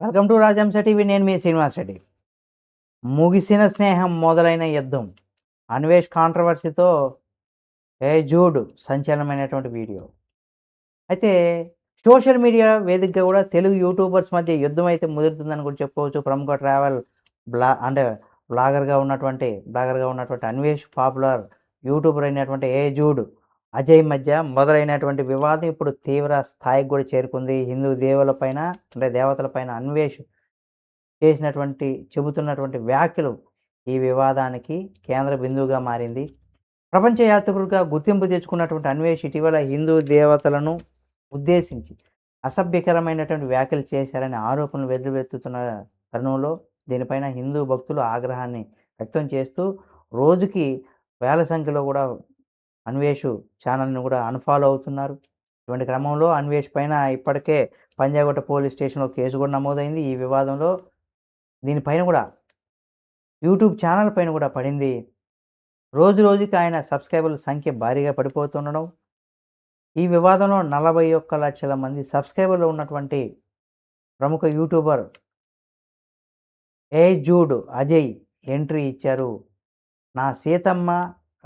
Welcome to రాజంశ TV. నేను మీ శ్రీనివాస్ రెడ్డి. ముగిసిన స్నేహం మొదలైన యుద్ధం. అన్వేష్ కాంట్రవర్సీతో ఏ జూడ్ సంచలనమైనటువంటి వీడియో. అయితే సోషల్ మీడియా వేదికగా కూడా తెలుగు యూట్యూబర్స్ మధ్య యుద్ధం అయితే ముదురుతుందని కూడా చెప్పుకోవచ్చు. ప్రముఖ ట్రావెల్ బ్లా అంటే బ్లాగర్గా ఉన్నటువంటి బ్లాగర్గా ఉన్నటువంటి అన్వేష్ పాపులర్ యూట్యూబర్ అయినటువంటి ఏ జూడ్ అజయ్ మధ్య మొదలైనటువంటి వివాదం ఇప్పుడు తీవ్ర స్థాయికి కూడా చేరుకుంది. హిందూ దేవుల పైన అంటే దేవతల పైన అన్వేష్ చేసినటువంటి చెబుతున్నటువంటి వ్యాఖ్యలు ఈ వివాదానికి కేంద్ర బిందువుగా మారింది. ప్రపంచ యాత్రికుడిగా గుర్తింపు తెచ్చుకున్నటువంటి అన్వేష్ ఇటీవల హిందూ దేవతలను ఉద్దేశించి అసభ్యకరమైనటువంటి వ్యాఖ్యలు చేశారనే ఆరోపణలు వెల్లువెత్తుతున్న తరుణంలో దీనిపైన హిందూ భక్తులు ఆగ్రహాన్ని వ్యక్తం చేస్తూ రోజుకి వేల సంఖ్యలో కూడా అన్వేష్ ఛానల్ని కూడా అన్ఫాలో అవుతున్నారు. ఇటువంటి క్రమంలో అన్వేష్ పైన ఇప్పటికే పంజాగుట్ట పోలీస్ స్టేషన్లో కేసు కూడా నమోదైంది. ఈ వివాదంలో దీనిపైన కూడా యూట్యూబ్ ఛానల్ పైన కూడా పడింది. రోజు రోజుకి ఆయన సబ్స్క్రైబర్ల సంఖ్య భారీగా పడిపోతుండడం ఈ వివాదంలో నలభై ఒక్క లక్షల మంది సబ్స్క్రైబర్లు ఉన్నటువంటి ప్రముఖ యూట్యూబర్ ఏ జూడ్ అజయ్ ఎంట్రీ ఇచ్చారు. నా సీతమ్మ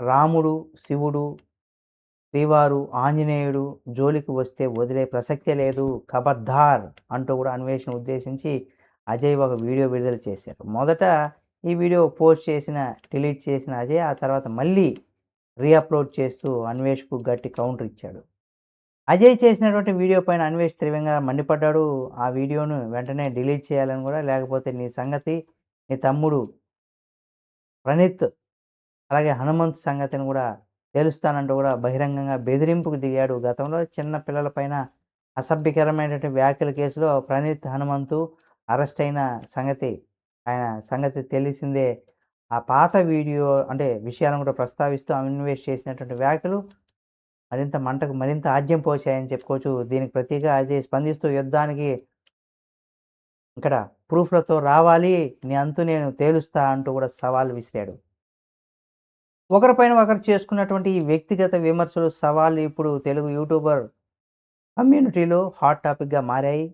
రాముడు శివుడు శ్రీవారు ఆంజనేయుడు జోలికి వస్తే వదిలే ప్రసక్తే లేదు. ఖబర్దార్ అంటూ కూడా అన్వేషణ ఉద్దేశించి అజయ్ ఒక వీడియో విడుదల చేశారు. మొదట ఈ వీడియో పోస్ట్ చేసిన డిలీట్ చేసిన అజయ్ ఆ తర్వాత మళ్ళీ రీఅప్లోడ్ చేస్తూ అన్వేష్కు గట్టి కౌంటర్ ఇచ్చాడు. అజయ్ చేసినటువంటి వీడియో పైన అన్వేష్ తీవ్రంగా మండిపడ్డాడు. ఆ వీడియోను వెంటనే డిలీట్ చేయాలని కూడా లేకపోతే నీ సంగతి నీ తమ్ముడు ప్రణీత్ అలాగే హనుమంత్ సంగతిని కూడా తేలుస్తానంటూ కూడా బహిరంగంగా బెదిరింపుకు దిగాడు. గతంలో చిన్న పిల్లలపైన అసభ్యకరమైనటువంటి వ్యాఖ్యల కేసులో ప్రణీత్ హనుమంతు అరెస్ట్ అయిన సంగతి ఆయన సంగతి తెలిసిందే. ఆ పాత వీడియో అంటే విషయాలను కూడా ప్రస్తావిస్తూ ఇన్వెస్ట్ చేసినటువంటి వ్యాఖ్యలు మరింత మంటకు మరింత ఆజ్యం పోసాయని చెప్పుకోవచ్చు. దీనికి ప్రతిగా అజయ్ స్పందిస్తూ యుద్ధానికి ఇక్కడ ప్రూఫ్లతో రావాలి నీ అంతు నేను తేలుస్తా అంటూ కూడా సవాల్ విసిరాడు. ఒకరిపైన ఒకరు చేసుకున్నటువంటి ఈ వ్యక్తిగత విమర్శలు సవాళ్ళు ఇప్పుడు తెలుగు యూట్యూబర్ కమ్యూనిటీలో హాట్ టాపిక్గా మారాయి.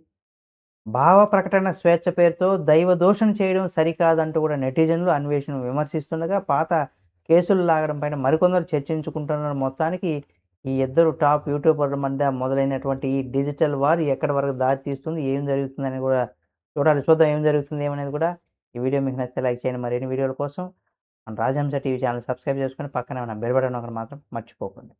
భావ ప్రకటన స్వేచ్ఛ పేరుతో దైవ దోషం చేయడం సరికాదంటూ కూడా నెటిజన్లు అన్వేషణ విమర్శిస్తుండగా పాత కేసులు లాగడం పైన మరికొందరు చర్చించుకుంటున్న మొత్తానికి ఈ ఇద్దరు టాప్ యూట్యూబర్ల మధ్య మొదలైనటువంటి ఈ డిజిటల్ వార్ ఎక్కడి వరకు దారి తీస్తుంది ఏం జరుగుతుందని కూడా చూడాలి. చూద్దాం ఏం జరుగుతుంది ఏమనేది కూడా ఈ వీడియో మీకు నచ్చితే లైక్ చేయండి. మరిన్ని వీడియోల కోసం మన రాజహంస టీవీ ఛానల్ సబ్స్క్రైబ్ చేసుకొని పక్కనే ఉన్న బెల్ బటన్ ఒకటి మాత్రం మర్చిపోకండి.